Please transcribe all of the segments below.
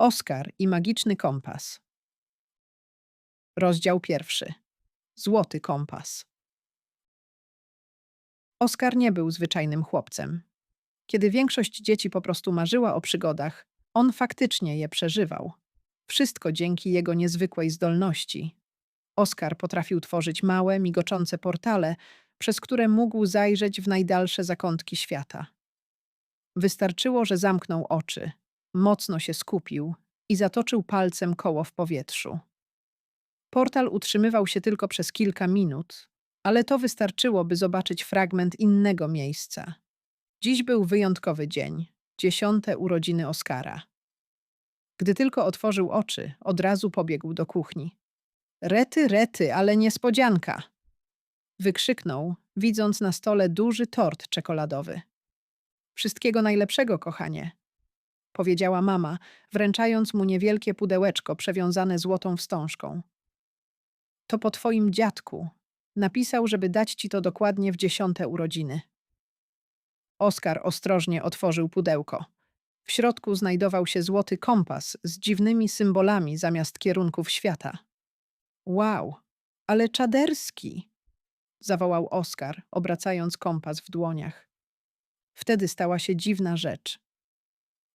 Oskar i magiczny kompas. Rozdział pierwszy. Złoty kompas. Oskar nie był zwyczajnym chłopcem. Kiedy większość dzieci po prostu marzyła o przygodach, on faktycznie je przeżywał. Wszystko dzięki jego niezwykłej zdolności. Oskar potrafił tworzyć małe, migoczące portale, przez które mógł zajrzeć w najdalsze zakątki świata. Wystarczyło, że zamknął oczy, mocno się skupił i zatoczył palcem koło w powietrzu. Portal utrzymywał się tylko przez kilka minut, ale to wystarczyło, by zobaczyć fragment innego miejsca. Dziś był wyjątkowy dzień, dziesiąte urodziny Oskara. Gdy tylko otworzył oczy, od razu pobiegł do kuchni. Rety, rety, ale niespodzianka! Wykrzyknął, widząc na stole duży tort czekoladowy. Wszystkiego najlepszego, kochanie, powiedziała mama, wręczając mu niewielkie pudełeczko przewiązane złotą wstążką. To po twoim dziadku. Napisał, żeby dać ci to dokładnie w dziesiąte urodziny. Oskar ostrożnie otworzył pudełko. W środku znajdował się złoty kompas z dziwnymi symbolami zamiast kierunków świata. Wow, ale czaderski! zawołał Oskar, obracając kompas w dłoniach. Wtedy stała się dziwna rzecz.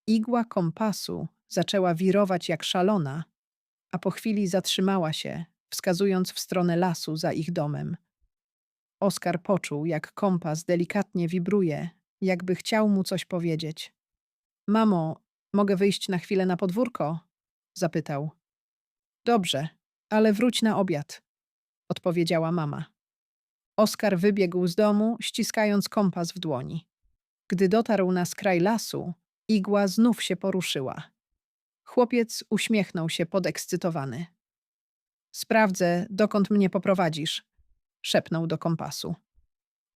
Igła kompasu zaczęła wirować jak szalona, a po chwili zatrzymała się, wskazując w stronę lasu za ich domem. Oskar poczuł, jak kompas delikatnie wibruje, jakby chciał mu coś powiedzieć. Mamo, mogę wyjść na chwilę na podwórko? zapytał. Dobrze, ale wróć na obiad, odpowiedziała mama. Oskar wybiegł z domu, ściskając kompas w dłoni. Gdy dotarł na skraj lasu, igła znów się poruszyła. Chłopiec uśmiechnął się podekscytowany. Sprawdzę, dokąd mnie poprowadzisz, szepnął do kompasu.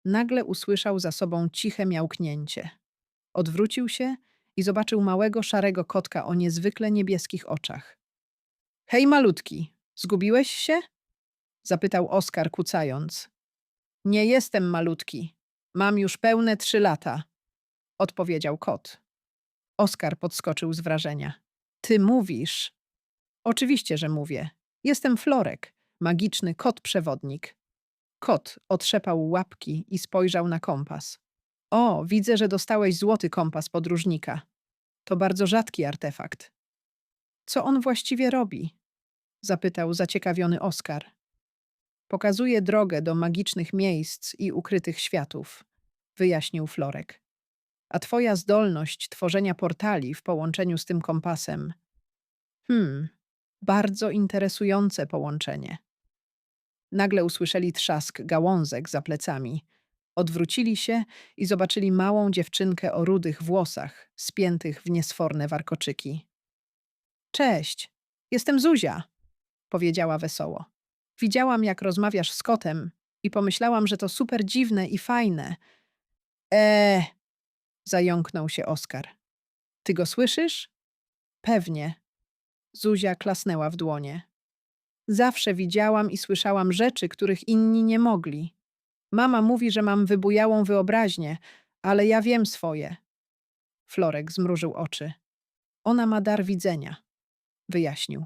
Nagle usłyszał za sobą ciche miałknięcie. Odwrócił się i zobaczył małego szarego kotka o niezwykle niebieskich oczach. Hej, malutki, zgubiłeś się? zapytał Oskar, kucając. Nie jestem malutki. Mam już pełne trzy lata, odpowiedział kot. Oskar podskoczył z wrażenia. Ty mówisz? Oczywiście, że mówię. Jestem Florek, magiczny kot przewodnik. Kot otrzepał łapki i spojrzał na kompas. O, widzę, że dostałeś złoty kompas podróżnika. To bardzo rzadki artefakt. Co on właściwie robi? Zapytał zaciekawiony Oskar. Pokazuje drogę do magicznych miejsc i ukrytych światów, wyjaśnił Florek. A twoja zdolność tworzenia portali w połączeniu z tym kompasem. Hmm, bardzo interesujące połączenie. Nagle usłyszeli trzask gałązek za plecami. Odwrócili się i zobaczyli małą dziewczynkę o rudych włosach, spiętych w niesforne warkoczyki. Cześć, jestem Zuzia, powiedziała wesoło. Widziałam, jak rozmawiasz z kotem i pomyślałam, że to super dziwne i fajne. Eee, zająknął się Oskar. Ty go słyszysz? Pewnie. Zuzia klasnęła w dłonie. Zawsze widziałam i słyszałam rzeczy, których inni nie mogli. Mama mówi, że mam wybujałą wyobraźnię, ale ja wiem swoje. Florek zmrużył oczy. Ona ma dar widzenia, wyjaśnił.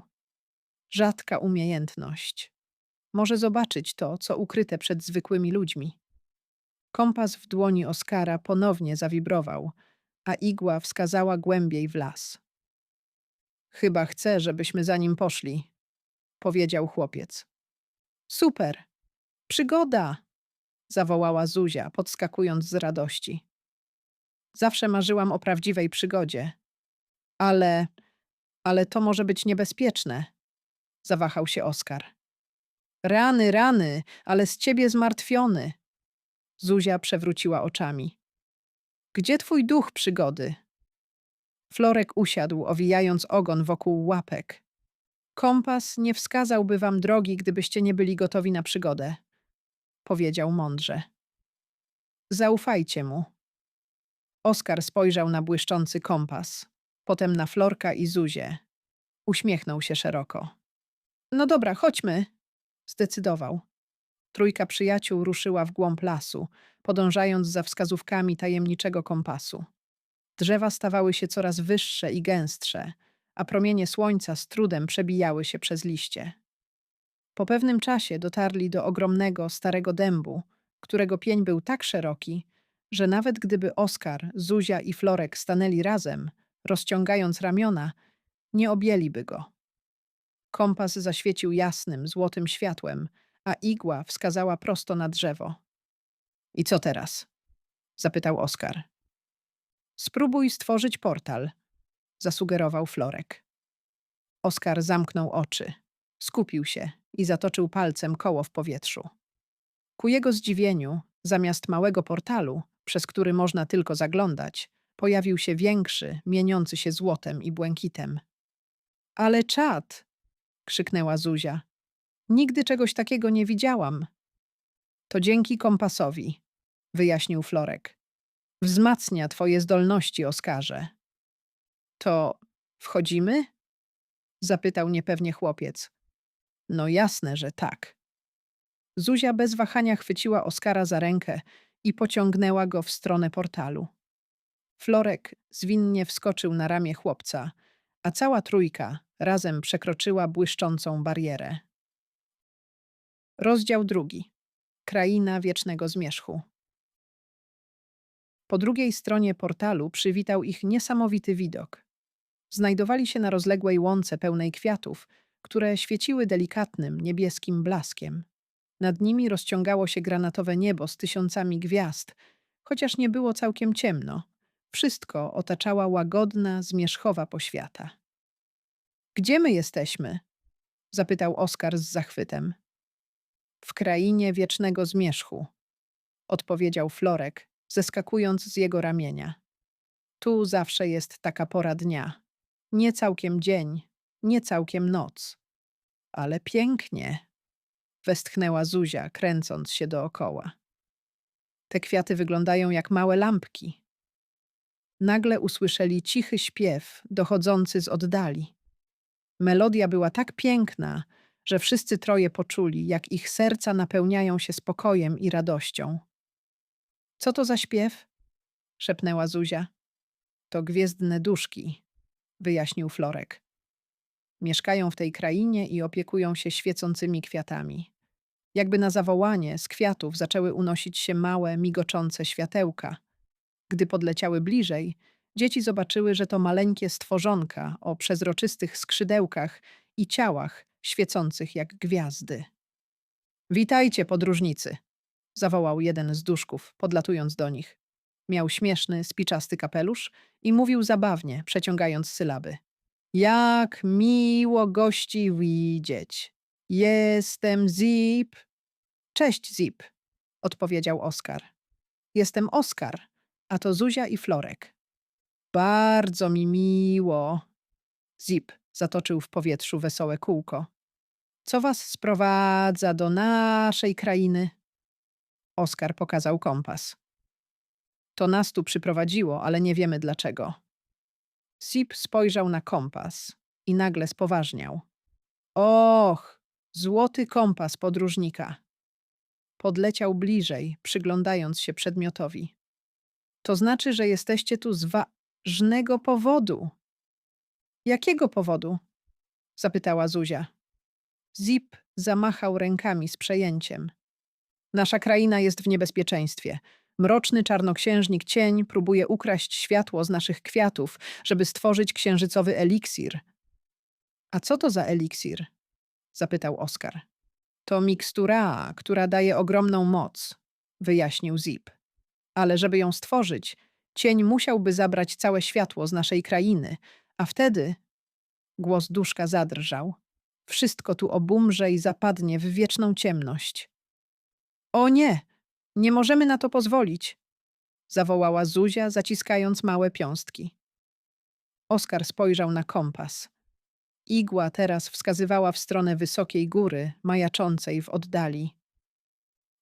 Rzadka umiejętność. Może zobaczyć to, co ukryte przed zwykłymi ludźmi. Kompas w dłoni Oskara ponownie zawibrował, a igła wskazała głębiej w las. Chyba chcę, żebyśmy za nim poszli, powiedział chłopiec. Super! Przygoda! zawołała Zuzia, podskakując z radości. Zawsze marzyłam o prawdziwej przygodzie. Ale, ale to może być niebezpieczne, zawahał się Oskar. Rany, rany, ale z ciebie zmartwiony. Zuzia przewróciła oczami. Gdzie twój duch przygody? Florek usiadł, owijając ogon wokół łapek. Kompas nie wskazałby wam drogi, gdybyście nie byli gotowi na przygodę, powiedział mądrze. Zaufajcie mu. Oskar spojrzał na błyszczący kompas, potem na Florka i Zuzię. Uśmiechnął się szeroko. No dobra, chodźmy, zdecydował. Trójka przyjaciół ruszyła w głąb lasu, podążając za wskazówkami tajemniczego kompasu. Drzewa stawały się coraz wyższe i gęstsze, a promienie słońca z trudem przebijały się przez liście. Po pewnym czasie dotarli do ogromnego, starego dębu, którego pień był tak szeroki, że nawet gdyby Oskar, Zuzia i Florek stanęli razem, rozciągając ramiona, nie objęliby go. Kompas zaświecił jasnym, złotym światłem, a igła wskazała prosto na drzewo. I co teraz? zapytał Oskar. Spróbuj stworzyć portal, zasugerował Florek. Oskar zamknął oczy, skupił się i zatoczył palcem koło w powietrzu. Ku jego zdziwieniu, zamiast małego portalu, przez który można tylko zaglądać, pojawił się większy, mieniący się złotem i błękitem. Ale czad! krzyknęła Zuzia. Nigdy czegoś takiego nie widziałam. To dzięki kompasowi, wyjaśnił Florek. Wzmacnia twoje zdolności, Oskarze. To wchodzimy? zapytał niepewnie chłopiec. No jasne, że tak. Zuzia bez wahania chwyciła Oskara za rękę i pociągnęła go w stronę portalu. Florek zwinnie wskoczył na ramię chłopca, a cała trójka razem przekroczyła błyszczącą barierę. Rozdział drugi. Kraina wiecznego zmierzchu. Po drugiej stronie portalu przywitał ich niesamowity widok. Znajdowali się na rozległej łące pełnej kwiatów, które świeciły delikatnym, niebieskim blaskiem. Nad nimi rozciągało się granatowe niebo z tysiącami gwiazd, chociaż nie było całkiem ciemno. Wszystko otaczała łagodna, zmierzchowa poświata. Gdzie my jesteśmy? zapytał Oskar z zachwytem. W krainie wiecznego zmierzchu, odpowiedział Florek, zeskakując z jego ramienia. Tu zawsze jest taka pora dnia. Nie całkiem dzień, nie całkiem noc. Ale pięknie, westchnęła Zuzia, kręcąc się dookoła. Te kwiaty wyglądają jak małe lampki. Nagle usłyszeli cichy śpiew, dochodzący z oddali. Melodia była tak piękna, że wszyscy troje poczuli, jak ich serca napełniają się spokojem i radością. Co to za śpiew? szepnęła Zuzia. To gwiezdne duszki, wyjaśnił Florek. Mieszkają w tej krainie i opiekują się świecącymi kwiatami. Jakby na zawołanie z kwiatów zaczęły unosić się małe, migoczące światełka. Gdy podleciały bliżej, dzieci zobaczyły, że to maleńkie stworzonka o przezroczystych skrzydełkach i ciałach świecących jak gwiazdy. Witajcie, podróżnicy! zawołał jeden z duszków, podlatując do nich. Miał śmieszny, spiczasty kapelusz i mówił zabawnie, przeciągając sylaby. Jak miło gości widzieć. Jestem Zip. Cześć, Zip, odpowiedział Oskar. Jestem Oskar, a to Zuzia i Florek. Bardzo mi miło. Zip zatoczył w powietrzu wesołe kółko. Co was sprowadza do naszej krainy? Oskar pokazał kompas. To nas tu przyprowadziło, ale nie wiemy dlaczego. Zip spojrzał na kompas i nagle spoważniał. Och, złoty kompas podróżnika. Podleciał bliżej, przyglądając się przedmiotowi. To znaczy, że jesteście tu z ważnego powodu. Jakiego powodu? zapytała Zuzia. Zip zamachał rękami z przejęciem. Nasza kraina jest w niebezpieczeństwie. Mroczny czarnoksiężnik cień próbuje ukraść światło z naszych kwiatów, żeby stworzyć księżycowy eliksir. A co to za eliksir? zapytał Oskar. To mikstura, która daje ogromną moc, wyjaśnił Zip. Ale żeby ją stworzyć, cień musiałby zabrać całe światło z naszej krainy, a wtedy. Głos duszka zadrżał. Wszystko tu obumrze i zapadnie w wieczną ciemność. O nie! Nie możemy na to pozwolić! zawołała Zuzia, zaciskając małe piąstki. Oskar spojrzał na kompas. Igła teraz wskazywała w stronę wysokiej góry, majaczącej w oddali.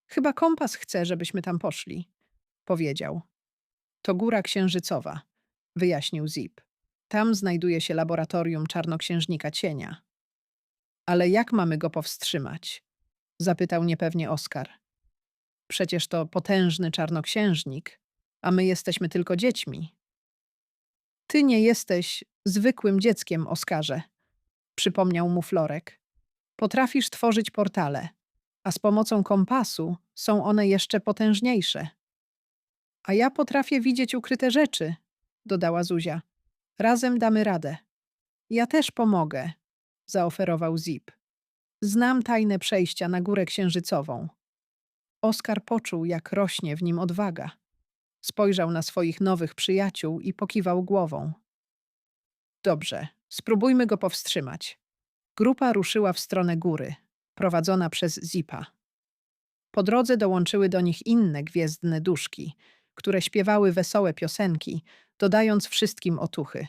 Chyba kompas chce, żebyśmy tam poszli, powiedział. To góra księżycowa, wyjaśnił Zip. Tam znajduje się laboratorium czarnoksiężnika cienia. Ale jak mamy go powstrzymać? zapytał niepewnie Oskar. Przecież to potężny czarnoksiężnik, a my jesteśmy tylko dziećmi. Ty nie jesteś Zwykłym dzieckiem, Oskarze, przypomniał mu Florek. Potrafisz tworzyć portale, a z pomocą kompasu są one jeszcze potężniejsze. A ja potrafię widzieć ukryte rzeczy, dodała Zuzia. Razem damy radę. Ja też pomogę, zaoferował Zip. Znam tajne przejścia na górę księżycową. Oskar poczuł, jak rośnie w nim odwaga. Spojrzał na swoich nowych przyjaciół i pokiwał głową. Dobrze, spróbujmy go powstrzymać. Grupa ruszyła w stronę góry, prowadzona przez Zipa. Po drodze dołączyły do nich inne gwiezdne duszki, które śpiewały wesołe piosenki, dodając wszystkim otuchy.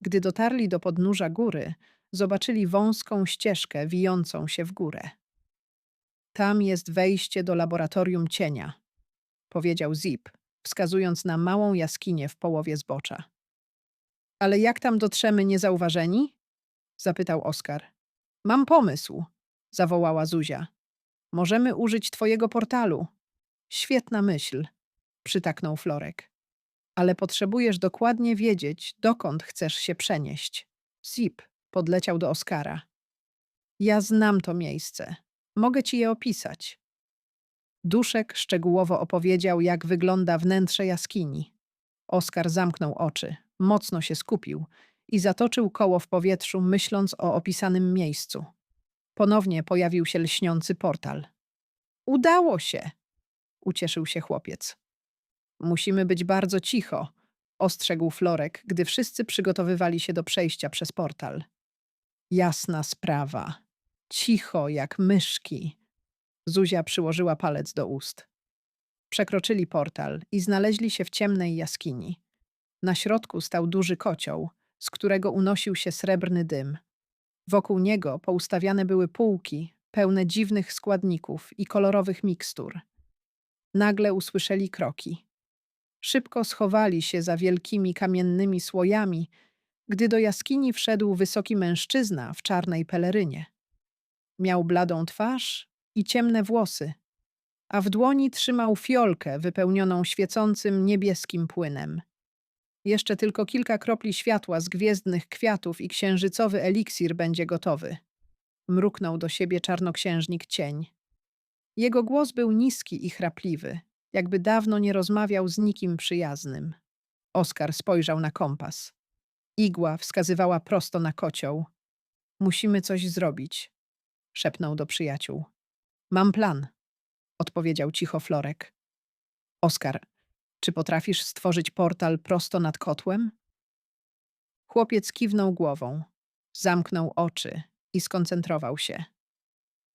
Gdy dotarli do podnóża góry, zobaczyli wąską ścieżkę wijącą się w górę. Tam jest wejście do laboratorium cienia, powiedział Zip, wskazując na małą jaskinię w połowie zbocza. Ale jak tam dotrzemy niezauważeni? zapytał Oskar. Mam pomysł, zawołała Zuzia. Możemy użyć twojego portalu. Świetna myśl, przytaknął Florek. Ale potrzebujesz dokładnie wiedzieć, dokąd chcesz się przenieść. Zip podleciał do Oskara. Ja znam to miejsce. Mogę ci je opisać. Duszek szczegółowo opowiedział, jak wygląda wnętrze jaskini. Oskar zamknął oczy, mocno się skupił i zatoczył koło w powietrzu, myśląc o opisanym miejscu. Ponownie pojawił się lśniący portal. Udało się! ucieszył się chłopiec. Musimy być bardzo cicho, ostrzegł Florek, gdy wszyscy przygotowywali się do przejścia przez portal. Jasna sprawa. Cicho jak myszki. Zuzia przyłożyła palec do ust. Przekroczyli portal i znaleźli się w ciemnej jaskini. Na środku stał duży kocioł, z którego unosił się srebrny dym. Wokół niego poustawiane były półki, pełne dziwnych składników i kolorowych mikstur. Nagle usłyszeli kroki. Szybko schowali się za wielkimi kamiennymi słojami, gdy do jaskini wszedł wysoki mężczyzna w czarnej pelerynie. Miał bladą twarz i ciemne włosy, a w dłoni trzymał fiolkę wypełnioną świecącym niebieskim płynem. Jeszcze tylko kilka kropli światła z gwiezdnych kwiatów i księżycowy eliksir będzie gotowy. Mruknął do siebie czarnoksiężnik cień. Jego głos był niski i chrapliwy, jakby dawno nie rozmawiał z nikim przyjaznym. Oskar spojrzał na kompas. Igła wskazywała prosto na kocioł. Musimy coś zrobić, szepnął do przyjaciół. Mam plan, odpowiedział cicho Florek. Oskar, czy potrafisz stworzyć portal prosto nad kotłem? Chłopiec kiwnął głową, zamknął oczy i skoncentrował się.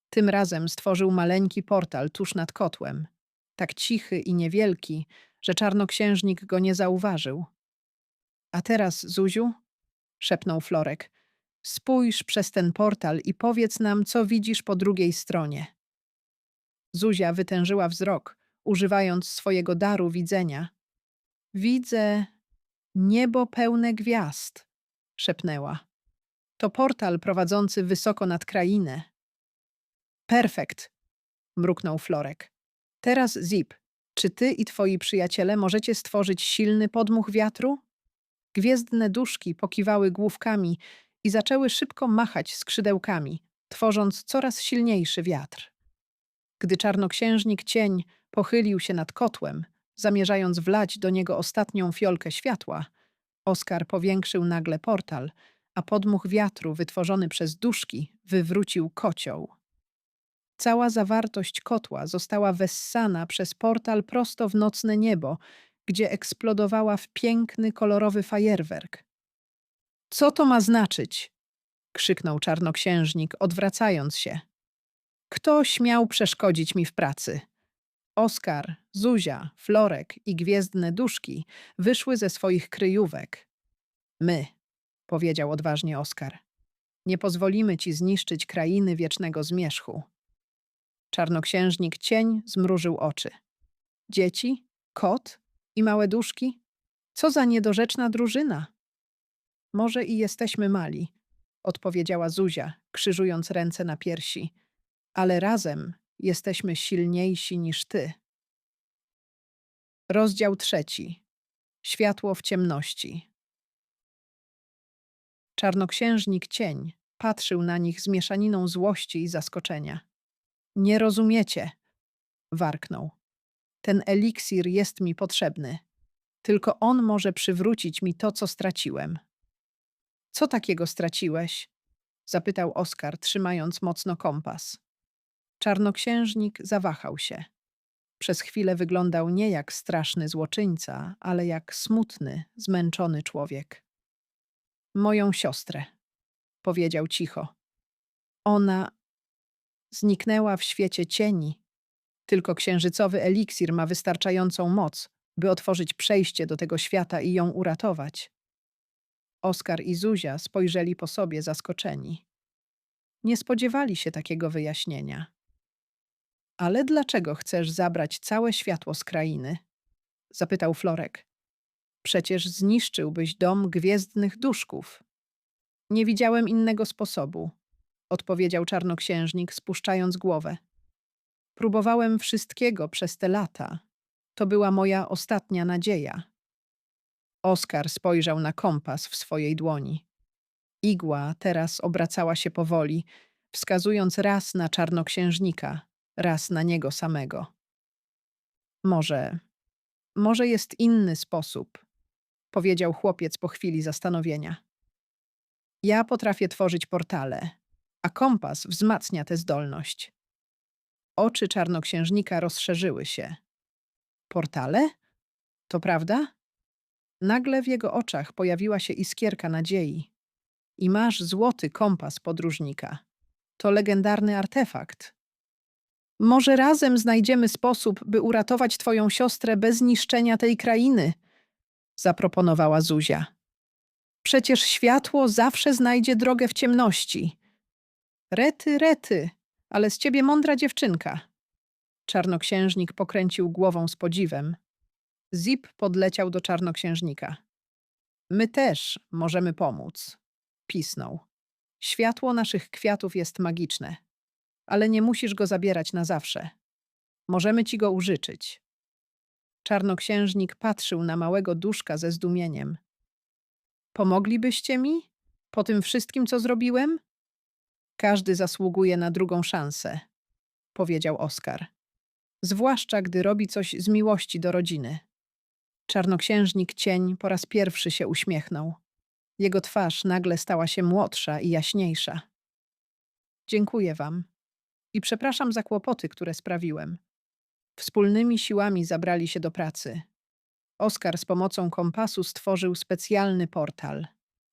Tym razem stworzył maleńki portal tuż nad kotłem, tak cichy i niewielki, że czarnoksiężnik go nie zauważył. A teraz, Zuziu, szepnął Florek, spójrz przez ten portal i powiedz nam, co widzisz po drugiej stronie. Zuzia wytężyła wzrok, używając swojego daru widzenia. Widzę niebo pełne gwiazd, szepnęła. To portal prowadzący wysoko nad krainę. Perfekt, mruknął Florek. Teraz Zip, czy ty i twoi przyjaciele możecie stworzyć silny podmuch wiatru? Gwiezdne duszki pokiwały główkami i zaczęły szybko machać skrzydełkami, tworząc coraz silniejszy wiatr. Gdy czarnoksiężnik cień pochylił się nad kotłem, zamierzając wlać do niego ostatnią fiolkę światła, Oskar powiększył nagle portal, a podmuch wiatru wytworzony przez duszki wywrócił kocioł. Cała zawartość kotła została wessana przez portal prosto w nocne niebo, gdzie eksplodowała w piękny, kolorowy fajerwerk. Co to ma znaczyć? krzyknął czarnoksiężnik, odwracając się. Kto śmiał przeszkodzić mi w pracy? Oskar, Zuzia, Florek i gwiezdne duszki wyszły ze swoich kryjówek. My, powiedział odważnie Oskar, nie pozwolimy ci zniszczyć krainy wiecznego zmierzchu. Czarnoksiężnik cień zmrużył oczy. Dzieci, kot i małe duszki? Co za niedorzeczna drużyna! Może i jesteśmy mali, odpowiedziała Zuzia, krzyżując ręce na piersi, ale razem jesteśmy silniejsi niż ty. Rozdział trzeci. Światło w ciemności. Czarnoksiężnik cień patrzył na nich z mieszaniną złości i zaskoczenia. Nie rozumiecie, warknął. Ten eliksir jest mi potrzebny. Tylko on może przywrócić mi to, co straciłem. Co takiego straciłeś? zapytał Oskar, trzymając mocno kompas. Czarnoksiężnik zawahał się. Przez chwilę wyglądał nie jak straszny złoczyńca, ale jak smutny, zmęczony człowiek. Moją siostrę, powiedział cicho. Ona zniknęła w świecie cieni. Tylko księżycowy eliksir ma wystarczającą moc, by otworzyć przejście do tego świata i ją uratować. Oskar i Zuzia spojrzeli po sobie zaskoczeni. Nie spodziewali się takiego wyjaśnienia. Ale dlaczego chcesz zabrać całe światło z krainy? zapytał Florek. Przecież zniszczyłbyś dom gwiezdnych duszków. Nie widziałem innego sposobu, odpowiedział czarnoksiężnik, spuszczając głowę. Próbowałem wszystkiego przez te lata. To była moja ostatnia nadzieja. Oskar spojrzał na kompas w swojej dłoni. Igła teraz obracała się powoli, wskazując raz na czarnoksiężnika, raz na niego samego. Może, może jest inny sposób, powiedział chłopiec po chwili zastanowienia. Ja potrafię tworzyć portale, a kompas wzmacnia tę zdolność. Oczy czarnoksiężnika rozszerzyły się. Portale? To prawda? Nagle w jego oczach pojawiła się iskierka nadziei. I masz złoty kompas podróżnika. To legendarny artefakt. Może razem znajdziemy sposób, by uratować twoją siostrę bez niszczenia tej krainy, zaproponowała Zuzia. Przecież światło zawsze znajdzie drogę w ciemności. Rety, rety, ale z ciebie mądra dziewczynka. Czarnoksiężnik pokręcił głową z podziwem. Zip podleciał do czarnoksiężnika. My też możemy pomóc, pisnął. Światło naszych kwiatów jest magiczne, ale nie musisz go zabierać na zawsze. Możemy ci go użyczyć. Czarnoksiężnik patrzył na małego duszka ze zdumieniem. Pomoglibyście mi? Po tym wszystkim, co zrobiłem? Każdy zasługuje na drugą szansę, powiedział Oskar. Zwłaszcza, gdy robi coś z miłości do rodziny. Czarnoksiężnik cień po raz pierwszy się uśmiechnął. Jego twarz nagle stała się młodsza i jaśniejsza. Dziękuję wam i przepraszam za kłopoty, które sprawiłem. Wspólnymi siłami zabrali się do pracy. Oskar z pomocą kompasu stworzył specjalny portal.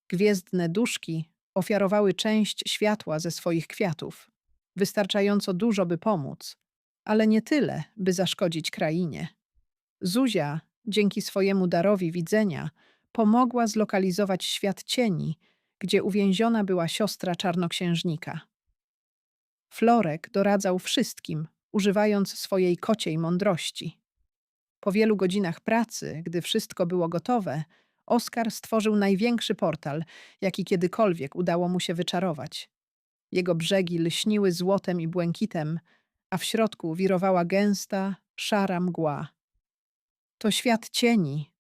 Gwiezdne duszki ofiarowały część światła ze swoich kwiatów, wystarczająco dużo, by pomóc, ale nie tyle, by zaszkodzić krainie. Zuzia, dzięki swojemu darowi widzenia, pomogła zlokalizować świat cieni, gdzie uwięziona była siostra czarnoksiężnika. Florek doradzał wszystkim, używając swojej kociej mądrości. Po wielu godzinach pracy, gdy wszystko było gotowe, Oskar stworzył największy portal, jaki kiedykolwiek udało mu się wyczarować. Jego brzegi lśniły złotem i błękitem, a w środku wirowała gęsta, szara mgła. To świat cieni,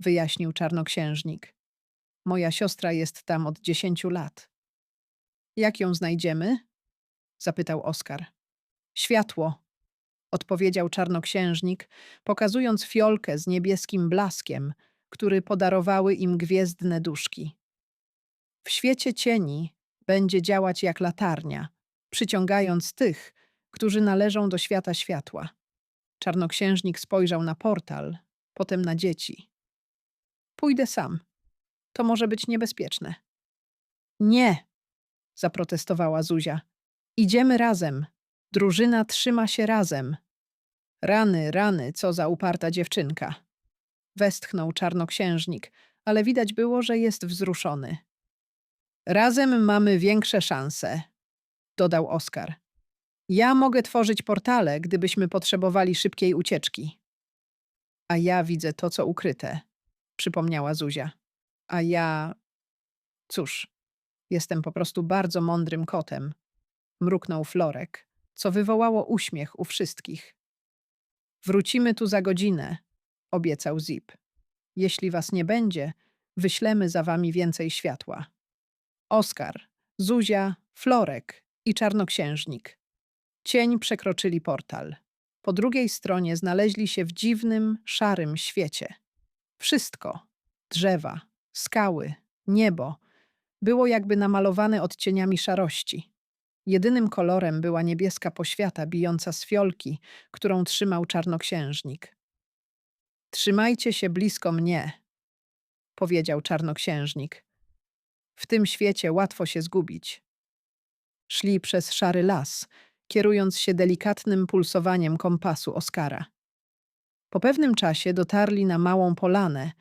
wyjaśnił czarnoksiężnik. Moja siostra jest tam od dziesięciu lat. Jak ją znajdziemy? zapytał Oskar. Światło, odpowiedział czarnoksiężnik, pokazując fiolkę z niebieskim blaskiem, który podarowały im gwiezdne duszki. W świecie cieni będzie działać jak latarnia, przyciągając tych, którzy należą do świata światła. Czarnoksiężnik spojrzał na portal, potem na dzieci. Pójdę sam. To może być niebezpieczne. Nie, zaprotestowała Zuzia. Idziemy razem. Drużyna trzyma się razem. Rany, rany, co za uparta dziewczynka. Westchnął czarnoksiężnik, ale widać było, że jest wzruszony. Razem mamy większe szanse, dodał Oskar. Ja mogę tworzyć portale, gdybyśmy potrzebowali szybkiej ucieczki. A ja widzę to, co ukryte, przypomniała Zuzia. A ja. Cóż, jestem po prostu bardzo mądrym kotem, mruknął Florek, co wywołało uśmiech u wszystkich. Wrócimy tu za godzinę, obiecał Zip. Jeśli was nie będzie, wyślemy za wami więcej światła. Oskar, Zuzia, Florek i czarnoksiężnik. Cień przekroczyli portal. Po drugiej stronie znaleźli się w dziwnym, szarym świecie. Wszystko drzewa, skały, niebo było jakby namalowane odcieniami szarości. Jedynym kolorem była niebieska poświata bijąca z fiolki, którą trzymał czarnoksiężnik. Trzymajcie się blisko mnie, powiedział czarnoksiężnik. W tym świecie łatwo się zgubić. Szli przez szary las, kierując się delikatnym pulsowaniem kompasu Oskara. Po pewnym czasie dotarli na małą polanę,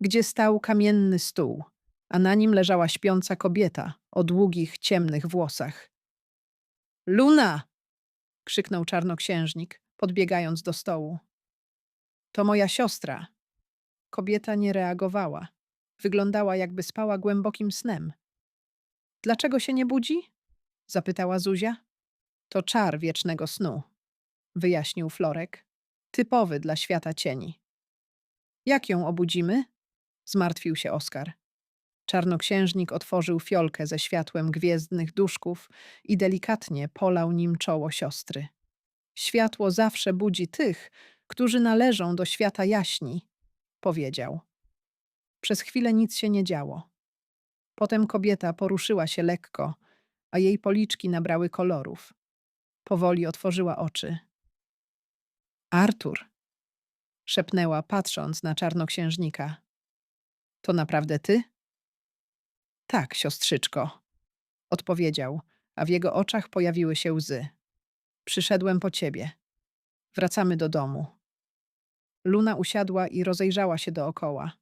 gdzie stał kamienny stół, a na nim leżała śpiąca kobieta o długich, ciemnych włosach. Luna! krzyknął czarnoksiężnik, podbiegając do stołu. To moja siostra. Kobieta nie reagowała. Wyglądała, jakby spała głębokim snem. Dlaczego się nie budzi? zapytała Zuzia. To czar wiecznego snu, wyjaśnił Florek. Typowy dla świata cieni. Jak ją obudzimy? zmartwił się Oskar. Czarnoksiężnik otworzył fiolkę ze światłem gwiezdnych duszków i delikatnie polał nim czoło siostry. Światło zawsze budzi tych, którzy należą do świata jaśni, powiedział. Przez chwilę nic się nie działo. Potem kobieta poruszyła się lekko, a jej policzki nabrały kolorów. Powoli otworzyła oczy. Artur, szepnęła, patrząc na czarnoksiężnika. To naprawdę ty? Tak, siostrzyczko, odpowiedział, a w jego oczach pojawiły się łzy. Przyszedłem po ciebie. Wracamy do domu. Luna usiadła i rozejrzała się dookoła.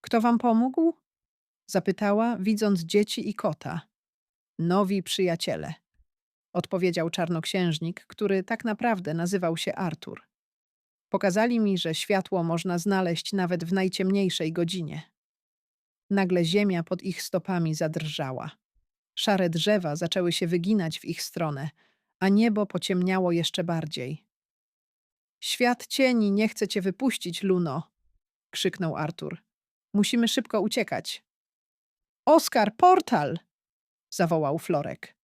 Kto wam pomógł? Zapytała, widząc dzieci i kota. Nowi przyjaciele, odpowiedział czarnoksiężnik, który tak naprawdę nazywał się Artur. Pokazali mi, że światło można znaleźć nawet w najciemniejszej godzinie. Nagle ziemia pod ich stopami zadrżała. Szare drzewa zaczęły się wyginać w ich stronę, a niebo pociemniało jeszcze bardziej. Świat cieni nie chce cię wypuścić, Luno, krzyknął Artur. Musimy szybko uciekać. Oskar, portal! zawołał Florek.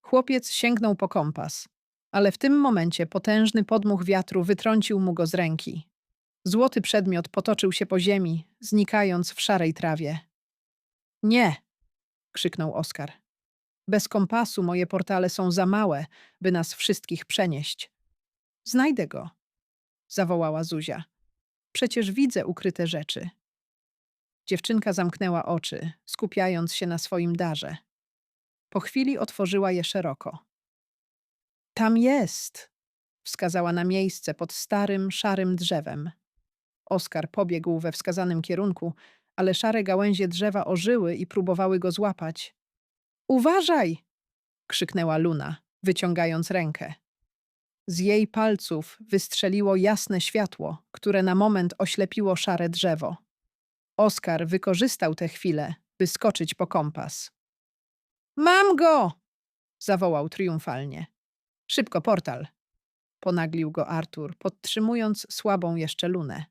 Chłopiec sięgnął po kompas, ale w tym momencie potężny podmuch wiatru wytrącił mu go z ręki. Złoty przedmiot potoczył się po ziemi, znikając w szarej trawie. Nie! krzyknął Oskar. Bez kompasu moje portale są za małe, by nas wszystkich przenieść. Znajdę go, zawołała Zuzia. Przecież widzę ukryte rzeczy. Dziewczynka zamknęła oczy, skupiając się na swoim darze. Po chwili otworzyła je szeroko. Tam jest! wskazała na miejsce pod starym, szarym drzewem. Oskar pobiegł we wskazanym kierunku, ale szare gałęzie drzewa ożyły i próbowały go złapać. Uważaj! krzyknęła Luna, wyciągając rękę. Z jej palców wystrzeliło jasne światło, które na moment oślepiło szare drzewo. Oskar wykorzystał tę chwilę, by skoczyć po kompas. Mam go! zawołał triumfalnie. Szybko portal! Ponaglił go Artur, podtrzymując słabą jeszcze lunę.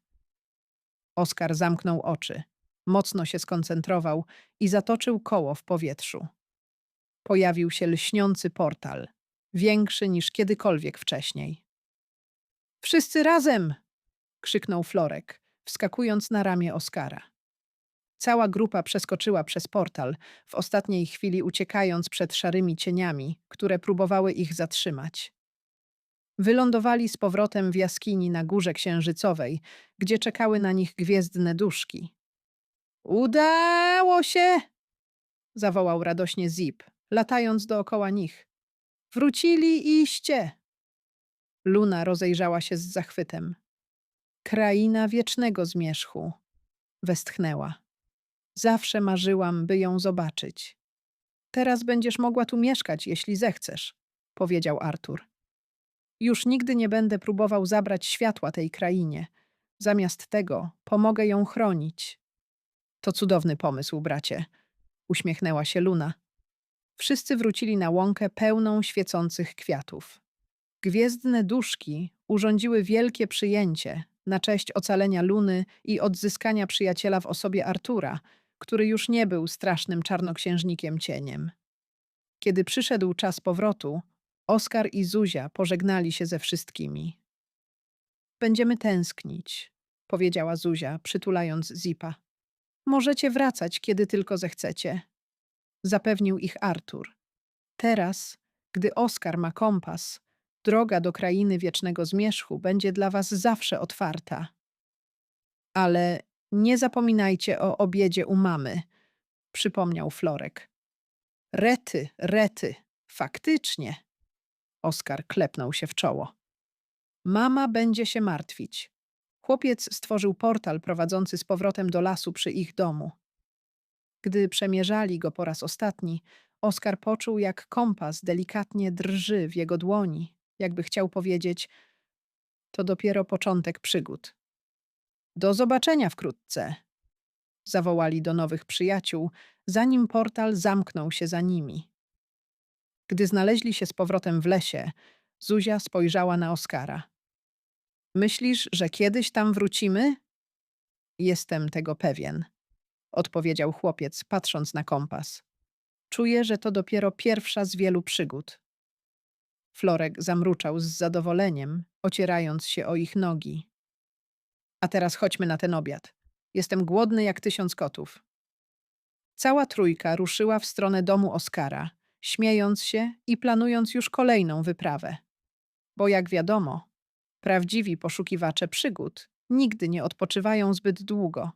Oskar zamknął oczy, mocno się skoncentrował i zatoczył koło w powietrzu. Pojawił się lśniący portal, większy niż kiedykolwiek wcześniej. Wszyscy razem! krzyknął Florek, wskakując na ramię Oskara. Cała grupa przeskoczyła przez portal, w ostatniej chwili uciekając przed szarymi cieniami, które próbowały ich zatrzymać. Wylądowali z powrotem w jaskini na górze księżycowej, gdzie czekały na nich gwiezdne duszki. Udało się! zawołał radośnie Zip, latając dookoła nich. Wrócili iście! Luna rozejrzała się z zachwytem. Kraina wiecznego zmierzchu, westchnęła. Zawsze marzyłam, by ją zobaczyć. Teraz będziesz mogła tu mieszkać, jeśli zechcesz, powiedział Artur. Już nigdy nie będę próbował zabrać światła tej krainie. Zamiast tego pomogę ją chronić. To cudowny pomysł, bracie, uśmiechnęła się Luna. Wszyscy wrócili na łąkę pełną świecących kwiatów. Gwiezdne duszki urządziły wielkie przyjęcie na cześć ocalenia Luny i odzyskania przyjaciela w osobie Artura, który już nie był strasznym czarnoksiężnikiem cieniem. Kiedy przyszedł czas powrotu, Oskar i Zuzia pożegnali się ze wszystkimi. Będziemy tęsknić, powiedziała Zuzia, przytulając Zipa. Możecie wracać, kiedy tylko zechcecie, zapewnił ich Artur. Teraz, gdy Oskar ma kompas, droga do krainy wiecznego zmierzchu będzie dla was zawsze otwarta. Ale nie zapominajcie o obiedzie u mamy, przypomniał Florek. Rety, rety, faktycznie. Oskar klepnął się w czoło. Mama będzie się martwić. Chłopiec stworzył portal prowadzący z powrotem do lasu przy ich domu. Gdy przemierzali go po raz ostatni, Oskar poczuł, jak kompas delikatnie drży w jego dłoni, jakby chciał powiedzieć: To dopiero początek przygód. Do zobaczenia wkrótce. Zawołali do nowych przyjaciół, zanim portal zamknął się za nimi. Gdy znaleźli się z powrotem w lesie, Zuzia spojrzała na Oskara. Myślisz, że kiedyś tam wrócimy? Jestem tego pewien, odpowiedział chłopiec, patrząc na kompas. Czuję, że to dopiero pierwsza z wielu przygód. Florek zamruczał z zadowoleniem, ocierając się o ich nogi. A teraz chodźmy na ten obiad. Jestem głodny jak tysiąc kotów. Cała trójka ruszyła w stronę domu Oskara, śmiejąc się i planując już kolejną wyprawę. Bo jak wiadomo, prawdziwi poszukiwacze przygód nigdy nie odpoczywają zbyt długo.